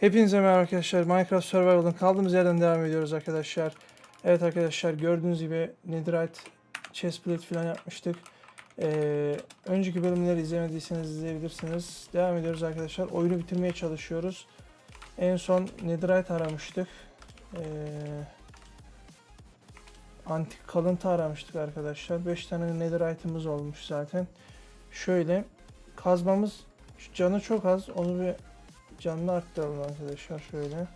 Hepinize merhaba arkadaşlar. Minecraft Survival'ın kaldığımız yerden devam ediyoruz arkadaşlar. Evet arkadaşlar gördüğünüz gibi Netherite chestplate falan yapmıştık. Ee, önceki bölümleri izlemediyseniz izleyebilirsiniz. Devam ediyoruz arkadaşlar. Oyunu bitirmeye çalışıyoruz. En son Netherite aramıştık. Ee, antik kalıntı aramıştık arkadaşlar. 5 tane Netherite'ımız olmuş zaten. Şöyle kazmamız canı çok az. Onu bir canlı arttıralım arkadaşlar şöyle.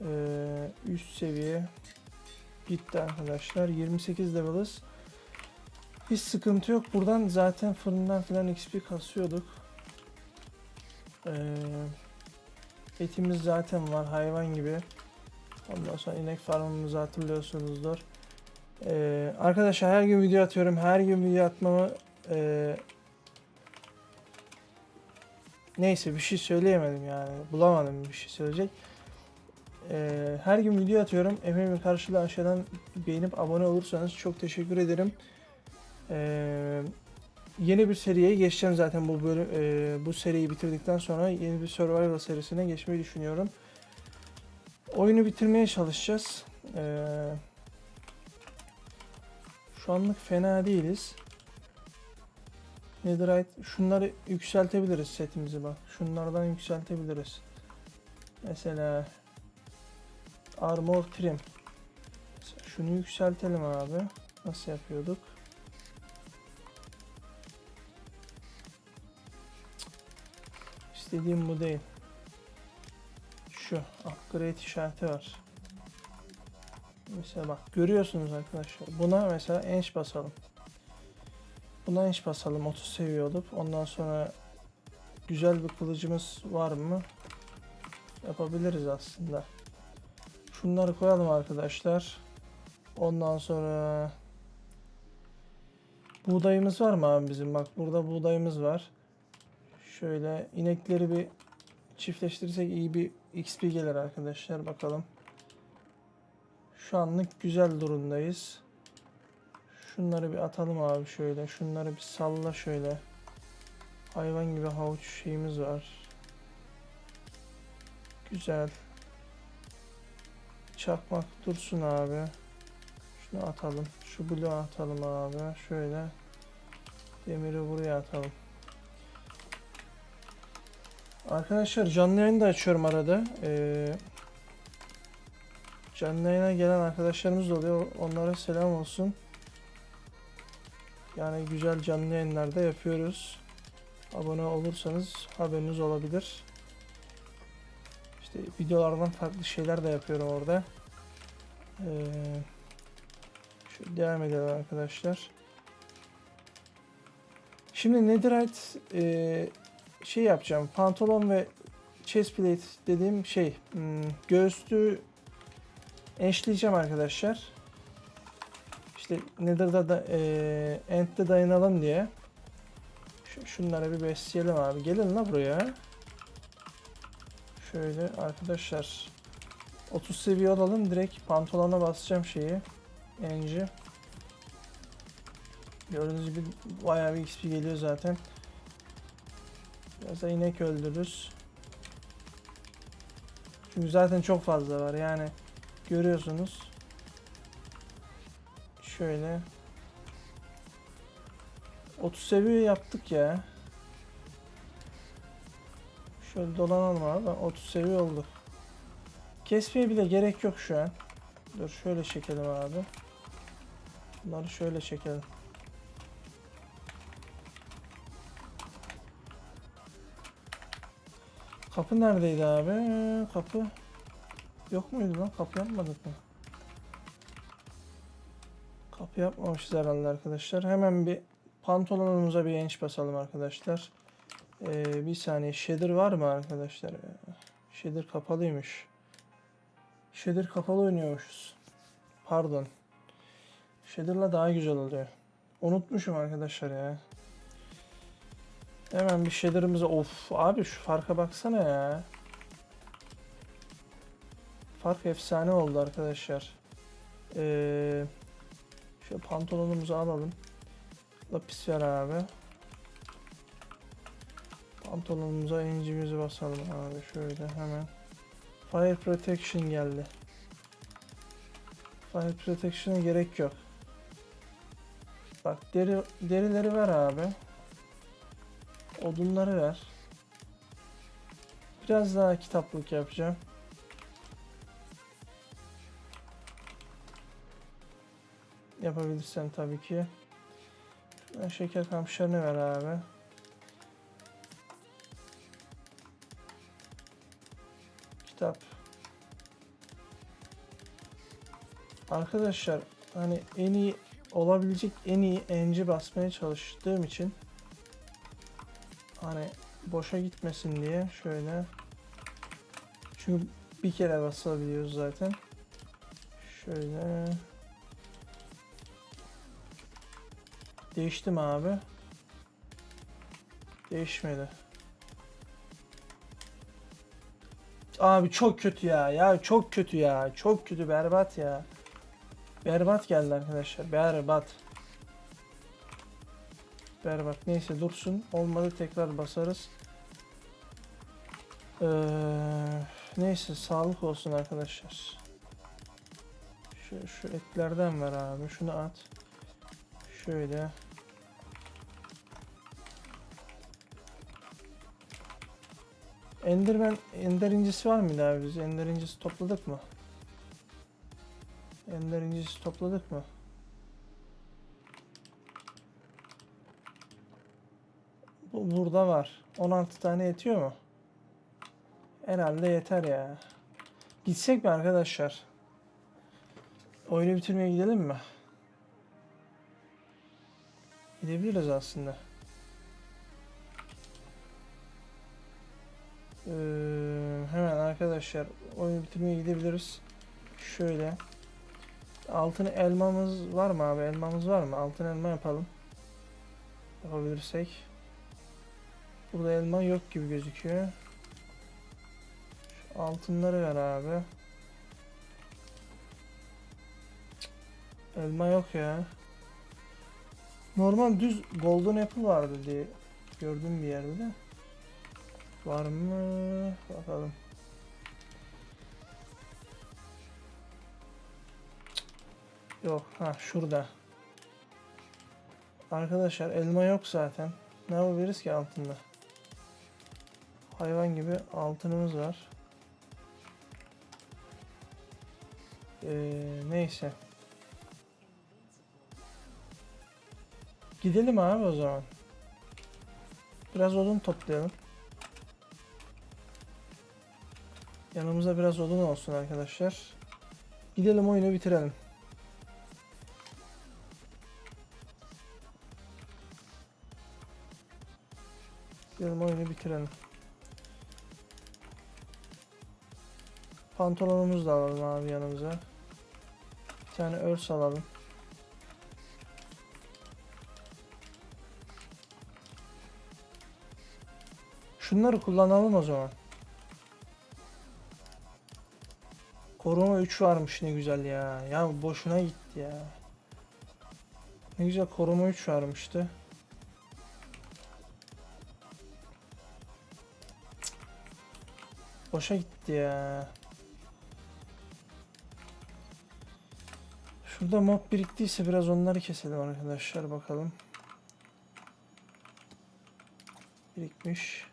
Ee, üst seviye gitti arkadaşlar. 28 level'ız. Hiç sıkıntı yok. Buradan zaten fırından falan XP kasıyorduk. Ee, etimiz zaten var hayvan gibi. Ondan sonra inek farmımızı hatırlıyorsunuzdur. Ee, arkadaşlar her gün video atıyorum. Her gün video atmamı e, Neyse bir şey söyleyemedim yani. Bulamadım bir şey söyleyecek. Ee, her gün video atıyorum. Emeğimin karşılığı aşağıdan beğenip abone olursanız çok teşekkür ederim. Ee, yeni bir seriye geçeceğim zaten bu bölüm e, bu seriyi bitirdikten sonra yeni bir survival serisine geçmeyi düşünüyorum. Oyunu bitirmeye çalışacağız. Ee, şu anlık fena değiliz. Netherite şunları yükseltebiliriz setimizi bak. Şunlardan yükseltebiliriz. Mesela armor trim. Mesela şunu yükseltelim abi. Nasıl yapıyorduk? İstediğim bu değil. Şu upgrade işareti var. Mesela bak görüyorsunuz arkadaşlar. Buna mesela enç basalım. Buna enç basalım 30 seviye olup ondan sonra güzel bir kılıcımız var mı? Yapabiliriz aslında. Şunları koyalım arkadaşlar. Ondan sonra buğdayımız var mı abi bizim? Bak burada buğdayımız var. Şöyle inekleri bir çiftleştirirsek iyi bir XP gelir arkadaşlar. Bakalım. Şu anlık güzel durumdayız. Şunları bir atalım abi şöyle. Şunları bir salla şöyle. Hayvan gibi havuç şeyimiz var. Güzel. Çakmak dursun abi. Şunu atalım. Şu bloğu atalım abi. Şöyle. Demiri buraya atalım. Arkadaşlar canlı yayın da açıyorum arada. Ee, canlı yayına gelen arkadaşlarımız da oluyor. Onlara selam olsun. Yani güzel canlı yayınlarda yapıyoruz. Abone olursanız haberiniz olabilir. İşte videolardan farklı şeyler de yapıyorum orada. Ee, şu devam edelim arkadaşlar. Şimdi Netherite e, şey yapacağım. Pantolon ve chestplate dediğim şey hmm, göğüslüğü eşleyeceğim arkadaşlar. İşte Nether'da da e, End'de dayanalım diye. Şu, şunlara bir besleyelim abi. Gelin la buraya. Şöyle arkadaşlar 30 seviye alalım. Direkt pantolona basacağım şeyi. Enci. Gördüğünüz gibi bayağı bir XP geliyor zaten. Biraz da inek öldürürüz. Çünkü zaten çok fazla var yani. Görüyorsunuz. Şöyle. 30 seviye yaptık ya. Şöyle dolanalım abi. 30 seviye olduk. Kesmeye bile gerek yok şu an. Dur şöyle çekelim abi. Bunları şöyle çekelim. Kapı neredeydi abi? Kapı yok muydu lan? Kapı yapmadık mı? Kapı yapmamışız herhalde arkadaşlar. Hemen bir pantolonumuza bir enç basalım arkadaşlar. Ee, bir saniye shader var mı arkadaşlar? Shader kapalıymış. Shader kapalı oynuyormuşuz. Pardon. Shader'la daha güzel oluyor. Unutmuşum arkadaşlar ya. Hemen bir shader'ımıza of abi şu farka baksana ya. Fark efsane oldu arkadaşlar. Eee Şöyle pantolonumuzu alalım. Lapis ver abi. Pantolonumuza incimizi basalım abi şöyle hemen. Fire Protection geldi. Fire Protection'a gerek yok. Bak deri derileri ver abi. Odunları ver. Biraz daha kitaplık yapacağım. Yapabilirsen tabii ki. Şuradan şeker kamışlarını ver abi. Kitap. Arkadaşlar hani en iyi olabilecek en iyi enci basmaya çalıştığım için hani boşa gitmesin diye şöyle çünkü bir kere basabiliyoruz zaten. Şöyle Değişti mi abi? Değişmedi. Abi çok kötü ya. Ya çok kötü ya. Çok kötü berbat ya. Berbat geldi arkadaşlar. Berbat. Berbat. Neyse dursun. Olmadı tekrar basarız. Ee, neyse sağlık olsun arkadaşlar. Şu, şu etlerden ver abi. Şunu at. Şöyle. Enderman, Ender incisi var mıydı abi biz? Ender incisi topladık mı? Ender incisi topladık mı? Bu burada var. 16 tane yetiyor mu? Herhalde yeter ya. Gitsek mi arkadaşlar? Oyunu bitirmeye gidelim mi? Gidebiliriz aslında. Ee, hemen arkadaşlar oyunu bitirmeye gidebiliriz. Şöyle. Altın elmamız var mı abi? Elmamız var mı? Altın elma yapalım. Yapabilirsek. Burada elma yok gibi gözüküyor. Şu altınları ver abi. Elma yok ya. Normal düz golden apple vardı diye gördüm bir yerde de. Var mı? Bakalım. Yok. Ha şurada. Arkadaşlar elma yok zaten. Ne yapabiliriz ki altında? Hayvan gibi altınımız var. Ee, neyse. Gidelim abi o zaman. Biraz odun toplayalım. Yanımızda biraz odun olsun arkadaşlar. Gidelim oyunu bitirelim. Gidelim oyunu bitirelim. Pantolonumuzu da alalım abi yanımıza. Bir tane örs alalım. Şunları kullanalım o zaman. Koruma 3 varmış ne güzel ya. Ya boşuna gitti ya. Ne güzel koruma 3 varmıştı. Boşa gitti ya. Şurada mob biriktiyse biraz onları keselim arkadaşlar bakalım. Birikmiş.